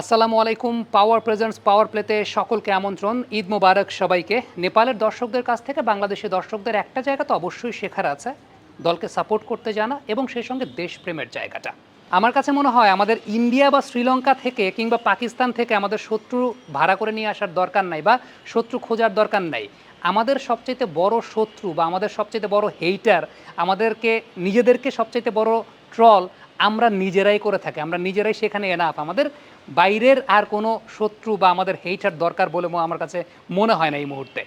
আসসালামু আলাইকুম পাওয়ার প্রেজেন্টস পাওয়ার প্লেতে সকলকে আমন্ত্রণ। ঈদ মোবারক সবাইকে। নেপালের দর্শকদের কাছ থেকে বাংলাদেশি দর্শকদের একটা জায়গা তো অবশ্যই শেখার আছে। দলকে সাপোর্ট করতে জানা এবং সেই সঙ্গে দেশপ্রেমের জায়গাটা। আমার কাছে মনে হয় আমাদের ইন্ডিয়া বা শ্রীলঙ্কা থেকে কিংবা পাকিস্তান থেকে আমাদের শত্রু ভাড়া করে নিয়ে আসার দরকার নাই বা শত্রু খোঁজার দরকার নাই। আমাদের সবচেয়ে বড় শত্রু বা আমাদের সবচেয়ে বড় হেইটার আমাদেরকে, নিজেদেরকে সবচেয়ে বড় ট্রল আমরা নিজেরাই করে থাকি, আমরা নিজেরাই সেখানে এনাফ আমাদের বাইরের আর কোনো শত্রু বা আমাদের হেইটার দরকার বলে আমার কাছে মনে হয় না এই মুহূর্তে।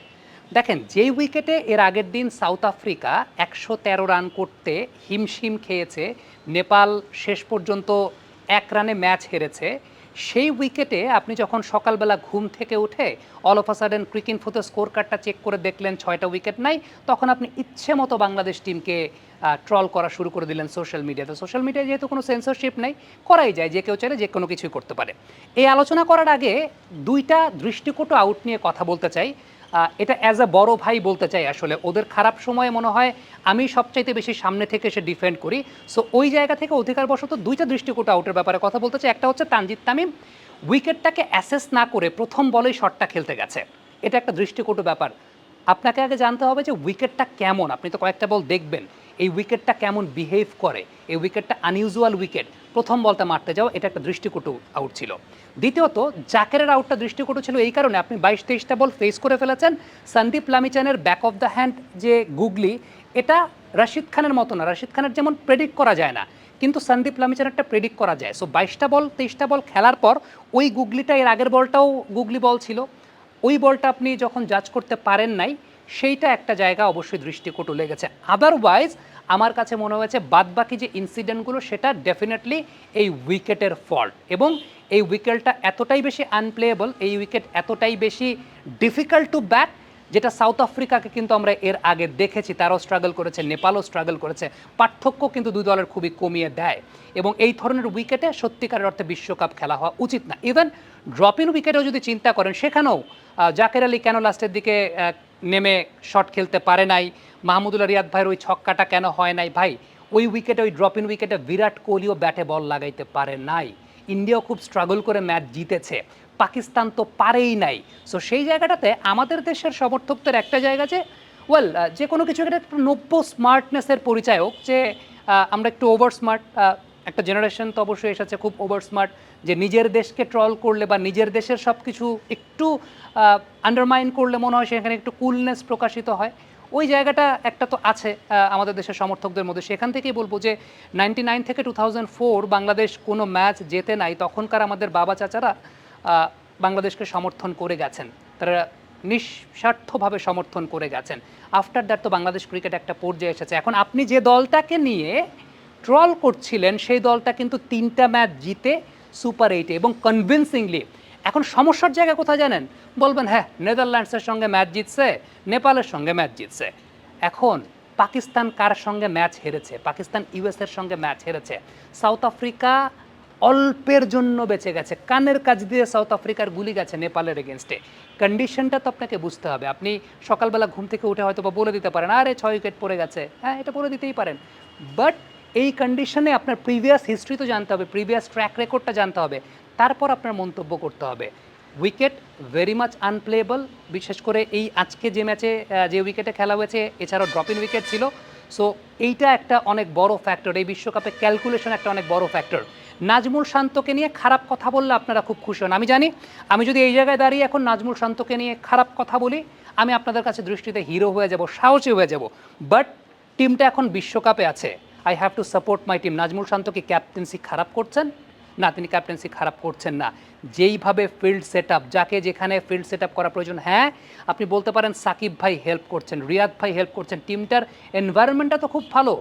দেখেন, যেই উইকেটে এর আগের দিন সাউথ আফ্রিকা একশো তেরো রান করতে হিমশিম খেয়েছে, নেপাল শেষ পর্যন্ত এক রানে ম্যাচ হেরেছে সেই উইকেটে আপনি যখন সকালবেলা ঘুম থেকে উঠে অল অফ আ সাডেন ক্রিকিন ফুতে স্কোর কার্ডটা চেক করে দেখলেন ছয়টা উইকেট নাই, তখন আপনি ইচ্ছে মতো বাংলাদেশ টিমকে ট্রল করা শুরু করে দিলেন সোশ্যাল মিডিয়াতে সোশ্যাল মিডিয়ায় যেহেতু কোনো সেন্সরশিপ নেই, করাই যায়, যে কেউ চাইলে যে কোনো কিছুই করতে পারে। এই আলোচনা করার আগে দুইটা দৃষ্টিকটু আউট নিয়ে কথা বলতে চাই। এটা অ্যাজ আ বড় ভাই বলতে চাই আসলে। ওদের খারাপ সময়ে মনে হয় আমি সবচাইতে বেশি সামনে থেকে এসে ডিফেন্ড করি। সো ওই জায়গা থেকে অধিকারবশত দুইটা দৃষ্টিকোট আউটের ব্যাপারে কথা বলতে চাই। একটা হচ্ছে তানজিদ তামিম। উইকেটটাকে অ্যাসেস না করে প্রথম বলেই শটটা খেলতে গেছে। এটা একটা দৃষ্টিকোট ব্যাপার। আপনাকে আগে জানতে হবে যে উইকেটটা কেমন? আপনি তো কয়েকটা বল দেখবেন। এই উইকেটটা কেমন বিহেভ করে? এই উইকেটটা আনইউজুয়াল উইকেট প্রথম বলটা মারতে যাও, এটা একটা দৃষ্টিকটু আউট ছিল। দ্বিতীয়ত জাকেরের আউটটা দৃষ্টিকটু ছিল এই কারণে, আপনি বাইশ তেইশটা বল ফেস করে ফেলেছেন। সন্দীপ লামিচানের ব্যাক অফ দ্য হ্যান্ড যে গুগলি, এটা রাশিদ খানের মতো না। রাশিদ খানের যেমন প্রেডিক্ট করা যায় না, কিন্তু সন্দীপ লামিচানেরটা প্রেডিক্ট করা যায়। সো বাইশটা বল, তেইশটা বল খেলার পর, ওই গুগলিটা, এর আগের বলটাও গুগলি বল ছিল। ওই বলটা আপনি যখন জাজ করতে পারেন নাই সেইটা একটা জায়গা অবশ্যই দৃষ্টিকটু লেগেছে। আদারওয়াইজ আমার কাছে মনে হয়েছে বাদবাকি যে ইনসিডেন্টগুলো সেটা ডেফিনেটলি এই উইকেটের ফল্ট এবং এই উইকেটটা এতটাই বেশি আনপ্লেয়েবল এই উইকেট এতটাই বেশি ডিফিকাল্ট টু ব্যাট যেটা সাউথ আফ্রিকাকে কিন্তু আমরা এর আগে দেখেছি। তারাও স্ট্রাগল করেছে নেপালও স্ট্রাগল করেছে। পার্থক্য কিন্তু দুই দলের খুবই কমিয়ে দেয়। এবং এই ধরনের উইকেটে সত্যিকারের অর্থে বিশ্বকাপ খেলা হওয়া উচিত না। ইভেন ড্রপ উইকেটেও যদি চিন্তা করেন, সেখানেও জাকের আলী কেন লাস্টের দিকে নেমে শট খেলতে পারে নাই। মাহমুদুল্লাহ রিয়াদ ভাইয়ের ওই ছক্কাটা কেন হয় নাই? ভাই, ওই উইকেটে ওই ড্রপ ইন উইকেটে বিরাট কোহলিও ব্যাটে বল লাগাইতে পারে নাই। ইন্ডিয়াও খুব স্ট্রাগল করে ম্যাচ জিতেছে। পাকিস্তান তো পারেই নাই। সো সেই জায়গাটাতে আমাদের দেশের সমর্থকদের একটা জায়গা যে ওয়েল যে কোনো কিছু একটা নব্য স্মার্টনেসের পরিচায়ক যে আমরা একটু ওভার স্মার্ট একটা জেনারেশন তো অবশ্যই এসেছে খুব ওভার স্মার্ট যে নিজের দেশকে ট্রল করলে বা নিজের দেশের সব কিছু একটু আন্ডারমাইন করলে মনে হয় সেখানে একটু কুলনেস প্রকাশিত হয়। ওই জায়গাটা একটা তো আছে আমাদের দেশের সমর্থকদের মধ্যে। সেখান থেকেই বলব যে নাইনটি নাইন থেকে টু থাউজেন্ড ফোর বাংলাদেশ কোনো ম্যাচ জেতে নাই। তখনকার আমাদের বাবা চাচারা বাংলাদেশকে সমর্থন করে গেছেন। তারা নিঃস্বার্থভাবে সমর্থন করে গেছেন। আফটার দ্যাট তো বাংলাদেশ ক্রিকেট একটা পর্যায়ে এসেছে। এখন আপনি যে দলটাকে নিয়ে ট্রল করছিলেন, সেই দলটা কিন্তু তিনটা ম্যাচ জিতে সুপার এইটে এবং কনভিনসিংলি এখন সমস্যার জায়গা কোথায় জানেন? বলবেন হ্যাঁ নেদারল্যান্ডসের সঙ্গে ম্যাচ জিতছে, নেপালের সঙ্গে ম্যাচ জিতছে। এখন পাকিস্তান কার সঙ্গে ম্যাচ হেরেছে? পাকিস্তান ইউএসের সঙ্গে ম্যাচ হেরেছে। সাউথ আফ্রিকা অল্পের জন্য বেঁচে গেছে। কানের কাজ দিয়ে সাউথ আফ্রিকার গুলি গেছে নেপালের এগেনস্টে কন্ডিশনটা তো আপনাকে বুঝতে হবে। আপনি সকালবেলা ঘুম থেকে উঠে হয়তো বা বলে দিতে পারেন, আরে, ছয় উইকেট পড়ে গেছে। হ্যাঁ এটা বলে দিতেই পারেন। বাট এই কন্ডিশনে আপনার প্রিভিয়াস হিস্ট্রি তো জানতে হবে প্রিভিয়াস ট্র্যাক রেকর্ডটা জানতে হবে। তারপর আপনার মন্তব্য করতে হবে। উইকেট ভেরি মাচ আনপ্লেয়েবল বিশেষ করে এই আজকে যে ম্যাচে যে উইকেটে খেলা হয়েছে, এছাড়াও ড্রপ ইন উইকেট ছিল। সো এইটা একটা অনেক বড় ফ্যাক্টর এই বিশ্বকাপে ক্যালকুলেশন একটা অনেক বড় ফ্যাক্টর নাজমুল শান্তকে নিয়ে খারাপ কথা বললে আপনারা খুব খুশি হন। আমি জানি, আমি যদি এই জায়গায় দাঁড়িয়ে এখন নাজমুল শান্তকে নিয়ে খারাপ কথা বলি, আমি আপনাদের কাছে দৃষ্টিতে হিরো হয়ে যাব, সাহসী হয়ে যাব। বাট টিমটা এখন বিশ্বকাপে আছে। I have to support my team Najmul Shanto কি ক্যাপ্টেন্সি খারাপ করছেন? না, তিনি ক্যাপ্টেন্সি খারাপ করছেন না। যেইভাবে ফিল্ড সেট যাকে যেখানে ফিল্ড সেট করা প্রয়োজন হ্যাঁ আপনি বলতে পারেন সাকিব ভাই হেল্প করছেন, রিয়াদ ভাই হেল্প করছেন টিমটার এনভায়রনমেন্টটা তো খুব ভালো।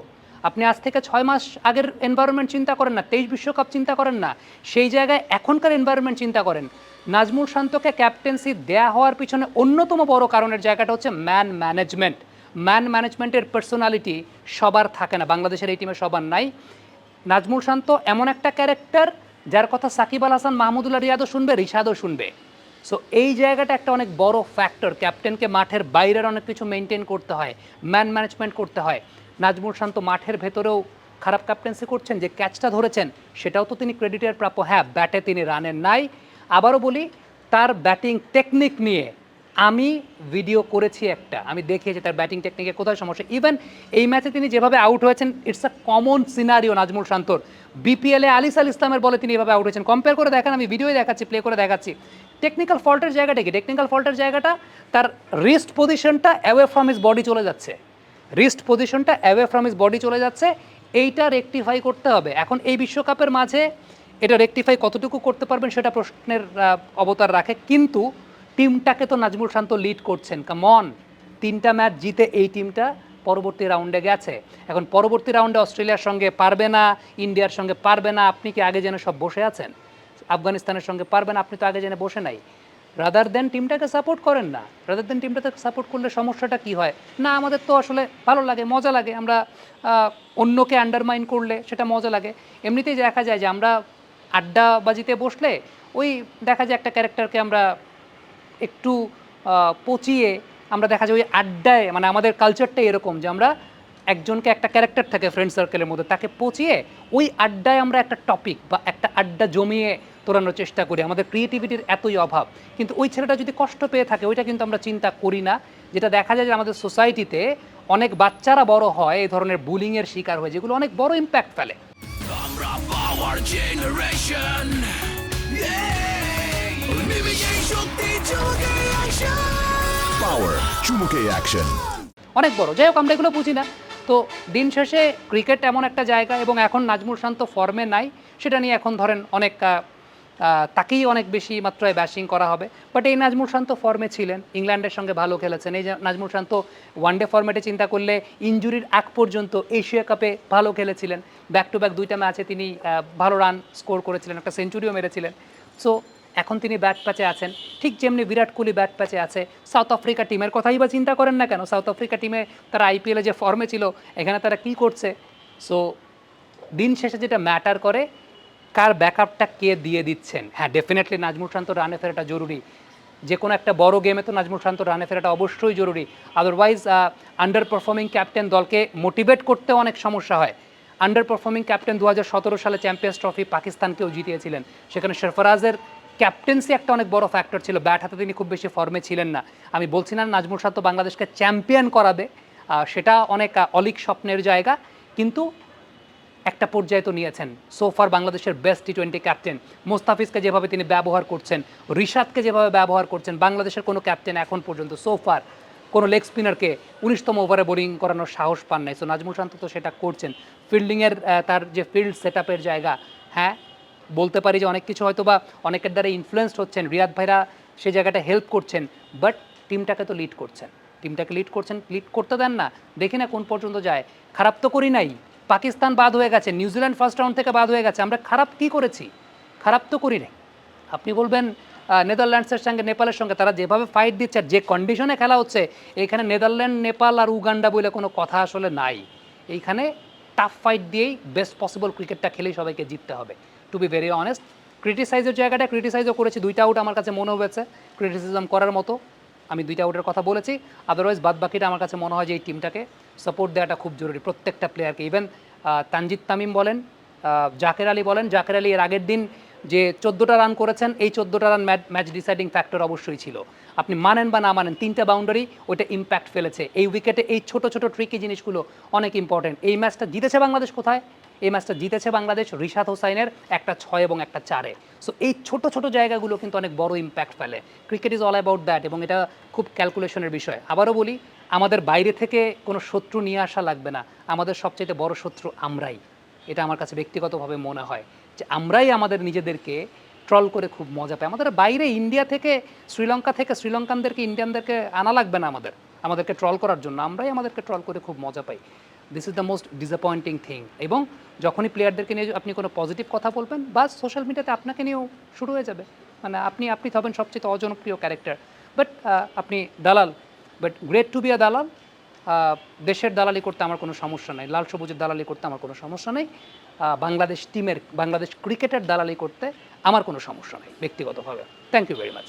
আপনি আজ থেকে ছয় মাস আগের এনভায়রনমেন্ট চিন্তা করেন না, তেইশ বিশ্বকাপ চিন্তা করেন না, সেই জায়গায় এখনকার এনভায়রনমেন্ট চিন্তা করেন। নাজমুল শান্তকে ক্যাপ্টেন্সি দেয়া হওয়ার পিছনে অন্যতম বড় কারণের জায়গাটা হচ্ছে ম্যান ম্যানেজমেন্ট ম্যান ম্যানেজমেন্টের পার্সোনালিটি সবার থাকে না, বাংলাদেশের এই টিমে সবার নাই। নাজমুল শান্ত এমন একটা ক্যারেক্টার, যার কথা সাকিব আল হাসান, মাহমুদুল্লাহ রিয়াদও শুনবে, রিশাদও শুনবে। সো এই জায়গাটা একটা অনেক বড় ফ্যাক্টর ক্যাপ্টেনকে মাঠের বাইরের অনেক কিছু মেনটেন করতে হয় ম্যান ম্যানেজমেন্ট করতে হয়। নাজমুল শান্ত মাঠের ভেতরেও খারাপ ক্যাপ্টেন্সি করছেন, যে ক্যাচটা ধরেছেন, সেটাও তো তিনি ক্রেডিটের প্রাপ্য। হ্যাঁ ব্যাটে তিনি রানের নাই। আবারও বলি, তার ব্যাটিং টেকনিক নিয়ে আমি ভিডিও করেছি একটা। আমি দেখিয়েছি তার ব্যাটিং টেকনিকে কোথায় সমস্যা। ইভেন এই ম্যাচে তিনি যেভাবে আউট হয়েছেন it's a common scenario Najmul শান্তর। বিপিএলে আলিস আল ইসলামের বলে তিনি এভাবে আউট হয়েছেন। কম্পেয়ার করে দেখেন, আমি ভিডিওই দেখাচ্ছি প্লে করে দেখাচ্ছি। টেকনিক্যাল ফল্টের জায়গাটা কি? টেকনিক্যাল ফল্টের জায়গাটা তার রিস্ট পজিশনটা অ্যাওয়ে ফ্রম হিস বডি চলে যাচ্ছে। রিস্ট পজিশনটা অ্যাওয়ে ফ্রম হিস বডি চলে যাচ্ছে। এইটা রেকটিফাই করতে হবে। এখন এই বিশ্বকাপের মাঝে এটা রেকটিফাই কতটুকু করতে পারবেন সেটা প্রশ্নের অবতার রাখে। কিন্তু টিমটাকে তো নাজমুল শান্ত লিড করছেন কামন তিনটা ম্যাচ জিতে এই টিমটা পরবর্তী রাউন্ডে গেছে। এখন পরবর্তী রাউন্ডে অস্ট্রেলিয়ার সঙ্গে পারবে না, ইন্ডিয়ার সঙ্গে পারবে না, আপনি কি আগে জেনে সব বসে আছেন? আফগানিস্তানের সঙ্গে পারবে না, আপনি তো আগে জেনে বসে নাই। রাদার দেন টিমটাকে সাপোর্ট করেন না রাদার দেন টিমটাকে সাপোর্ট করলে সমস্যাটা কি হয়? না, আমাদের তো আসলে ভালো লাগে, মজা লাগে। আমরা অন্যকে আন্ডারমাইন করলে সেটা মজা লাগে। এমনিতেই দেখা যায় যে আমরা আড্ডাবাজিতে বসলে ওই দেখা যায় একটা ক্যারেক্টারকে আমরা একটু পচিয়ে আমরা দেখা যায় ওই আড্ডায় মানে আমাদের কালচারটাই এরকম যে আমরা একজনকে একটা ক্যারেক্টার থাকে ফ্রেন্ড সার্কেলের মধ্যে, তাকে পচিয়ে ওই আড্ডায় আমরা একটা টপিক বা একটা আড্ডা জমিয়ে তোলানোর চেষ্টা করি। আমাদের ক্রিয়েটিভিটির এতই অভাব। কিন্তু ওই ছেলেটা যদি কষ্ট পেয়ে থাকে, ওইটা কিন্তু আমরা চিন্তা করি না। যেটা দেখা যায় যে আমাদের সোসাইটিতে অনেক বাচ্চারা বড় হয়, এই ধরনের বুলিংয়ের শিকার হয়, যেগুলো অনেক বড় ইম্প্যাক্ট ফেলে। আমরা পাওয়ার জেনারেশন চুমুকে অ্যাকশন অনেক বড়। যাই হোক আমরা এগুলো বুঝি না। তো দিন শেষে ক্রিকেট এমন একটা জায়গা এবং এখন নাজমুল শান্ত ফর্মে নাই। সেটা নিয়ে এখন ধরেন অনেক তাকেই অনেক বেশি মাত্রায় ব্যাশিং করা হবে। বাট এই নাজমুল শান্ত ফর্মে ছিলেন ইংল্যান্ডের সঙ্গে ভালো খেলেছেন। এই নাজমুল শান্ত ওয়ানডে ফর্মেটে চিন্তা করলে ইঞ্জুরির আগ পর্যন্ত এশিয়া কাপে ভালো খেলেছিলেন। ব্যাক টু ব্যাক দুইটা ম্যাচে তিনি ভালো রান স্কোর করেছিলেন একটা সেঞ্চুরিও মেরেছিলেন। সো এখন তিনি ব্যাট প্যাচে আছেন। ঠিক যেমনি বিরাট কোহলি ব্যাট প্যাচে আছে সাউথ আফ্রিকা টিমের কথাই বা চিন্তা করেন না কেন? সাউথ আফ্রিকা টিমে তারা আইপিএলে যে ফর্মে ছিল, এখানে তারা কী করছে? সো দিন শেষে যেটা ম্যাটার করে, কার ব্যাকআপটা কে দিয়ে দিচ্ছেন? হ্যাঁ ডেফিনেটলি নাজমুল শান্ত রানে ফেরাটা জরুরি। যে কোনো একটা বড় গেমে তো নাজমুল শান্ত রানে ফেরাটা অবশ্যই জরুরি। আদারওয়াইজ আন্ডার পারফর্মিং ক্যাপ্টেন দলকে মোটিভেট করতে অনেক সমস্যা হয়। আন্ডার পারফর্মিং ক্যাপ্টেন দু হাজার সতেরো সালে চ্যাম্পিয়ন্স ট্রফি পাকিস্তানকেও জিতিয়েছিলেন। সেখানে সরফরাজের ক্যাপ্টেন্সি একটা অনেক বড় ফ্যাক্টর ছিল। ব্যাট হাতে তিনি খুব বেশি ফর্মে ছিলেন না। আমি বলছি না নাজমুল তো বাংলাদেশকে চ্যাম্পিয়ন করাবে। সেটা অনেক অলিক স্বপ্নের জায়গা। কিন্তু একটা পর্যায়ে তো নিয়েছেন। সোফার বাংলাদেশের বেস্ট টি টোয়েন্টি ক্যাপ্টেন মোস্তাফিজকে যেভাবে তিনি ব্যবহার করছেন, রিশাদকে যেভাবে ব্যবহার করছেন, বাংলাদেশের কোনো ক্যাপ্টেন এখন পর্যন্ত সোফার কোনো লেগ স্পিনারকে উনিশতম ওভারে বোলিং করানোর সাহস পান নাই। সো নাজমুল শান্ত তো সেটা করছেন। ফিল্ডিংয়ের তার যে ফিল্ড সেট জায়গা হ্যাঁ বলতে পারি যে অনেক কিছু হয়তো বা অনেকের দ্বারা ইনফ্লুয়েসড হচ্ছেন। রিয়াদ ভাইরা সেই জায়গাটা হেল্প করছেন বাট টিমটাকে তো লিড করছেন। টিমটাকে লিড করছেন লিড করতে দেন না, দেখি না কোন পর্যন্ত যায়। খারাপ তো করি নাই, পাকিস্তান বাদ হয়ে গেছে নিউজিল্যান্ড ফার্স্ট রাউন্ড থেকে বাদ হয়ে গেছে, আমরা খারাপ কি করেছি? খারাপ তো করি নাই। আপনি বলবেন নেদারল্যান্ডসের সঙ্গে, নেপালের সঙ্গে তারা যেভাবে ফাইট দিচ্ছে আর যে কন্ডিশনে খেলা হচ্ছে, এখানে নেদারল্যান্ড, নেপাল আর উগান্ডা বলে কোনো কথা আসলে নাই। এইখানে টাফ ফাইট দিয়েই বেস্ট পসিবল ক্রিকেটটা খেলেই সবাইকে জিততে হবে। টু বি ভেরি অনেস্ট ক্রিটিসাইজের জায়গাটা ক্রিটিসাইজও করেছি, দুইটা আউট আমার কাছে মনে হয়েছে ক্রিটিসিজম করার মতো। আমি দুইটা আউটের কথা বলেছি আদারওয়াইজ বাদ বাকিটা আমার কাছে মনে হয় যে এই টিমটাকে সাপোর্ট দেওয়াটা খুব জরুরি, প্রত্যেকটা প্লেয়ারকে ইভেন তানজিদ তামিম বলেন জাকের আলী বলেন, জাকের আলী এর আগের দিন যে চোদ্দোটা রান করেছেন, এই চোদ্দোটা রান ম্যাচ ডিসাইডিং ফ্যাক্টর অবশ্যই ছিল। আপনি মানেন বা না মানেন, তিনটা বাউন্ডারি ওইটা ইম্প্যাক্ট ফেলেছে। এই উইকেটে এই ছোট ছোট ট্রিকি জিনিসগুলো অনেক ইম্পর্টেন্ট এই ম্যাচটা জিতেছে বাংলাদেশ কোথায়? এই ম্যাচটা জিতেছে বাংলাদেশ রিশাদ হোসাইনের একটা ছয় এবং একটা চারে। সো এই ছোট ছোট জায়গাগুলো কিন্তু অনেক বড় ইম্প্যাক্ট ফেলে। Cricket is all about that এবং এটা খুব ক্যালকুলেশনের বিষয়। আবারও বলি, আমাদের বাইরে থেকে কোনো শত্রু নিয়ে আসা লাগবে না। আমাদের সবচেয়ে বড় শত্রু আমরাই। এটা আমার কাছে ব্যক্তিগতভাবে মনে হয় যে আমরাই আমাদের নিজেদেরকে ট্রল করে খুব মজা পাই আমাদের বাইরে ইন্ডিয়া থেকে শ্রীলঙ্কা থেকে শ্রীলঙ্কানদেরকে ইন্ডিয়ানদেরকে আনা লাগবে না আমাদের। আমাদেরকে ট্রল করার জন্য আমরাই আমাদেরকে ট্রল করে খুব মজা পাই। This is the most disappointing thing এবং যখনই প্লেয়ারদেরকে নিয়ে আপনি কোনো পজিটিভ কথা বলবেন, বা সোশ্যাল মিডিয়াতে আপনাকে নিয়েও শুরু হয়ে যাবে। মানে আপনি আপনি হবেন সবচেয়ে অজনপ্রিয় ক্যারেক্টার বাট আপনি দালাল। But great to be a দালাল দেশের দালালি করতে আমার কোনো সমস্যা নেই। লাল সবুজের দালালি করতে আমার কোনো সমস্যা নেই। বাংলাদেশ টিমের বাংলাদেশ ক্রিকেটের দালালি করতে আমার কোনো সমস্যা নেই, ব্যক্তিগতভাবে। Thank you very much